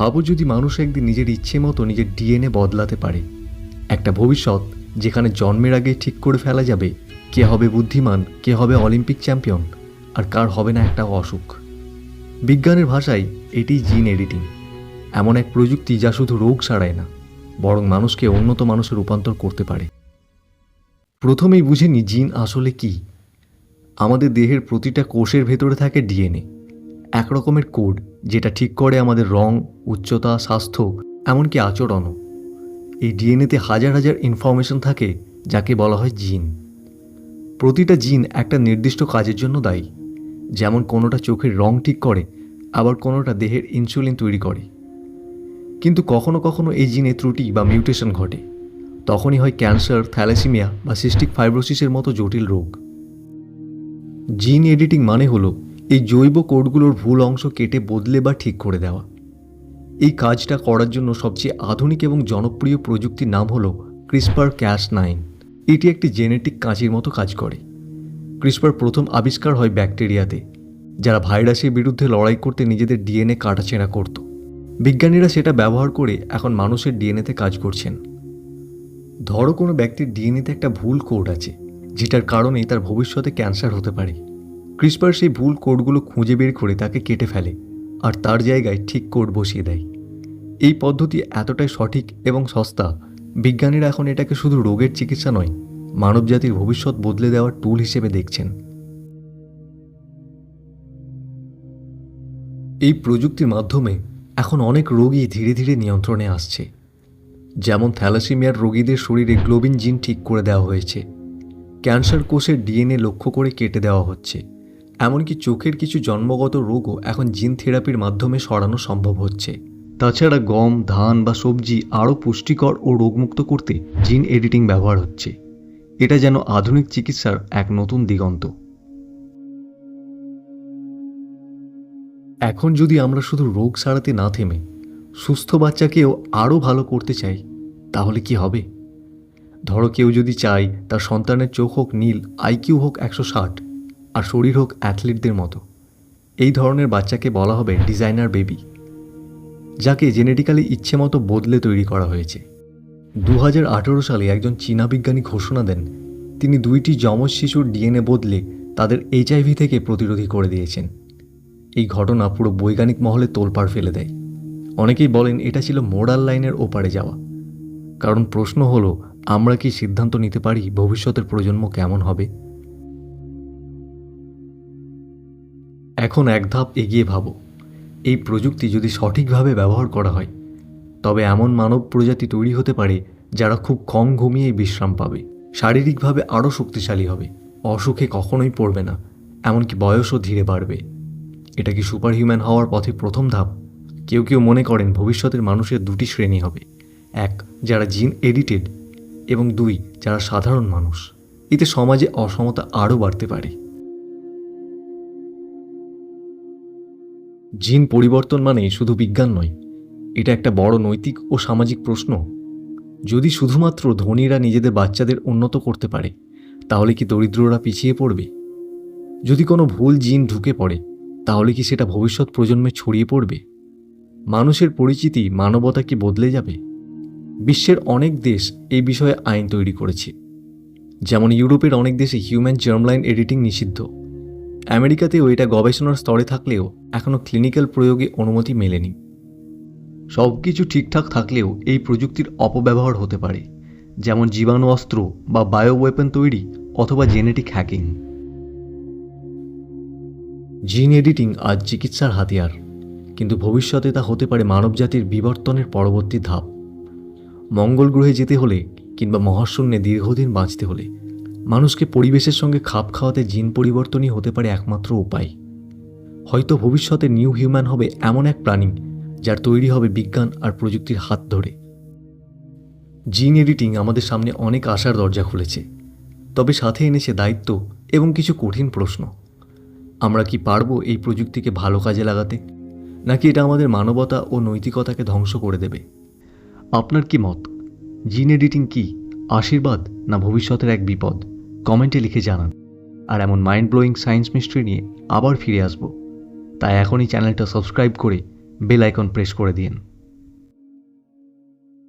ভাবো যদি মানুষ একদিন নিজের ইচ্ছে মতো নিজের ডিএনএ বদলাতে পারে। একটা ভবিষ্যৎ যেখানে জন্মের আগে ঠিক করে ফেলা যাবে কে হবে বুদ্ধিমান, কে হবে অলিম্পিক চ্যাম্পিয়ন, আর কার হবে না একটা অসুখ। বিজ্ঞানের ভাষায় এটি জিন এডিটিং। এমন এক প্রযুক্তি যা শুধু রোগ সারায় না, বরং মানুষকে উন্নত মানুষে রূপান্তর করতে পারে। প্রথমেই বুঝিনি জিন আসলে কি। আমাদের দেহের প্রতিটা কোষের ভেতরে থাকে ডিএনএ। এক রকমের কোড যেটা ঠিক করে আমাদের রং, উচ্চতা, স্বাস্থ্য, এমনকি আচরণও। এই ডিএনএতে হাজার হাজার ইনফরমেশন থাকে যাকে বলা হয় জিন। প্রতিটা জিন একটা নির্দিষ্ট কাজের জন্য দায়ী। যেমন কোনোটা চোখের রং ঠিক করে, আবার কোনোটা দেহের ইনসুলিন তৈরি করে। কিন্তু কখনো কখনো এই জিনে ত্রুটি বা মিউটেশন ঘটে। তখনই হয় ক্যান্সার, থ্যালাসিমিয়া বা সিস্টিক ফাইব্রোসিসের মতো জটিল রোগ। জিন এডিটিং মানে হলো এই জৈব কোডগুলোর ভুল অংশ কেটে বদলে বা ঠিক করে দেওয়া। এই কাজটা করার জন্য সবচেয়ে আধুনিক এবং জনপ্রিয় প্রযুক্তির নাম হলো ক্রিসপার ক্যাশ নাইন এটি একটি জেনেটিক কাঁচির মতো কাজ করে। ক্রিসপার প্রথম আবিষ্কার হয় ব্যাকটেরিয়াতে, যারা ভাইরাসের বিরুদ্ধে লড়াই করতে নিজেদের ডিএনএ কাটাছেঁড়া করত। বিজ্ঞানীরা সেটা ব্যবহার করে এখন মানুষের ডিএনএতে কাজ করছেন। ধরো কোনো ব্যক্তির ডিএনএতে একটা ভুল কোড আছে, যেটার কারণে তার ভবিষ্যতে ক্যান্সার হতে পারে। ক্রিসপার সেই ভুল কোডগুলো খুঁজে বের করে তাকে কেটে ফেলে আর তার জায়গায় ঠিক কোড বসিয়ে দেয়। এই পদ্ধতি এতটাই সঠিক এবং সস্তা, বিজ্ঞানীরা এখন এটাকে শুধু রোগের চিকিৎসা নয়, মানবজাতির ভবিষ্যৎ বদলে দেওয়ার টুল হিসেবে দেখছেন। এই প্রযুক্তির মাধ্যমে এখন অনেক রোগী ধীরে ধীরে নিয়ন্ত্রণে আসছে। যেমন থ্যালাসিমিয়ার রোগীদের শরীরে গ্লোবিন জিন ঠিক করে দেওয়া হয়েছে। ক্যান্সার কোষের ডিএনএ লক্ষ্য করে কেটে দেওয়া হচ্ছে। এমনকি চোখের কিছু জন্মগত রোগও এখন জিন থেরাপির মাধ্যমে সরানো সম্ভব হচ্ছে। তাছাড়া গম, ধান বা সবজি আরও পুষ্টিকর ও রোগমুক্ত করতে জিন এডিটিং ব্যবহার হচ্ছে। এটা যেন আধুনিক চিকিৎসার এক নতুন দিগন্ত। এখন যদি আমরা শুধু রোগ সারাতে না থেমে, সুস্থ বাচ্চাকেও আরও ভালো করতে চাই, তাহলে কি হবে? ধরো কেউ যদি চায় তার সন্তানের চোখ হোক নীল আইকিউ হোক একশো ষাট আর শরীর হোক অ্যাথলিটদের মতো। এই ধরনের বাচ্চাকে বলা হবে ডিজাইনার বেবি, যাকে জেনেটিক্যালি ইচ্ছে মতো বদলে তৈরি করা হয়েছে। দু হাজার আঠেরো সালে একজন চীনা বিজ্ঞানী ঘোষণা দেন, তিনি দুইটি যমজ শিশুর ডিএনএ বদলে তাদের এইচআইভি থেকে প্রতিরোধী করে দিয়েছেন। এই ঘটনা পুরো বৈজ্ঞানিক মহলে তোলপাড় ফেলে দেয়। অনেকেই বলেন এটা ছিল মোরাল লাইনের ওপারে যাওয়া। কারণ প্রশ্ন হলো, আমরা কি সিদ্ধান্ত নিতে পারি ভবিষ্যতের প্রজন্ম কেমন হবে? এখন এক ধাপ এগিয়ে ভাবো। এই প্রযুক্তি যদি সঠিকভাবে ব্যবহার করা হয়, তবে এমন মানব প্রজাতি তৈরি হতে পারে যারা খুব কম ঘুমিয়েই বিশ্রাম পাবে। শারীরিকভাবে আরও শক্তিশালী হবে। অসুখে কখনোই পড়বে না, এমনকি বয়সও ধীরে বাড়বে। এটা কি সুপার হিউম্যান হওয়ার পথে প্রথম ধাপ? কেউ কেউ মনে করেন ভবিষ্যতের মানুষের দুটি শ্রেণি হবে। এক, যারা জিন এডিটেড, এবং দুই, যারা সাধারণ মানুষ। এতে সমাজে অসমতা আরও বাড়তে পারে। জিন পরিবর্তন মানে শুধু বিজ্ঞান নয়, এটা একটা বড় নৈতিক ও সামাজিক প্রশ্ন। যদি শুধুমাত্র ধনীরা নিজেদের বাচ্চাদের উন্নত করতে পারে, তাহলে কি দরিদ্ররা পিছিয়ে পড়বে? যদি কোনো ভুল জিন ঢুকে পড়ে, তাহলে কি সেটা ভবিষ্যৎ প্রজন্মে ছড়িয়ে পড়বে? মানুষের পরিচিতি মানবতা কি বদলে যাবে? বিশ্বের অনেক দেশ এই বিষয়ে আইন তৈরি করেছে। যেমন ইউরোপের অনেক দেশে হিউম্যান জার্মলাইন এডিটিং নিষিদ্ধ। আমেরিকাতেও এটা গবেষণার স্তরে থাকলেও এখনও ক্লিনিক্যাল প্রয়োগে অনুমতি মেলেনি। সব কিছু ঠিকঠাক থাকলেও এই প্রযুক্তির অপব্যবহার হতে পারে, যেমন জীবাণু অস্ত্র বা বায়ো ওয়েপন তৈরি অথবা জেনেটিক হ্যাকিং। জিন এডিটিং আজ চিকিৎসার হাতিয়ার, কিন্তু ভবিষ্যতে তা হতে পারে মানবজাতির বিবর্তনের পরবর্তী ধাপ। মঙ্গল গ্রহে যেতে হলে কিংবা মহাশূন্যে দীর্ঘদিন বাঁচতে হলে মানুষকে পরিবেশের সঙ্গে খাপ খাওয়াতে জিন পরিবর্তনই হতে পারে একমাত্র উপায়। হয়তো ভবিষ্যতে নিউ হিউম্যান হবে এমন এক প্রাণী, যার তৈরি হবে বিজ্ঞান আর প্রযুক্তির হাত ধরে। জিন এডিটিং আমাদের সামনে অনেক আশার দরজা খুলেছে। তবে সাথে এনেছে দায়িত্ব এবং কিছু কঠিন প্রশ্ন। আমরা কি পারব এই প্রযুক্তিকে ভালো কাজে লাগাতে? নাকি এটা আমাদের মানবতা ও নৈতিকতাকে ধ্বংস করে দেবে? আপনার কি মত? জিন এডিটিং কি আশীর্বাদ না ভবিষ্যতের এক বিপদ? কমেন্টে লিখে জানান, আর এমন মাইন্ড ব্লোয়িং সায়েন্স মিস্ট্রি নিয়ে আবার ফিরে আসব। তাই এখনই চ্যানেলটা সাবস্ক্রাইব করে বেল আইকন প্রেস করে দিন।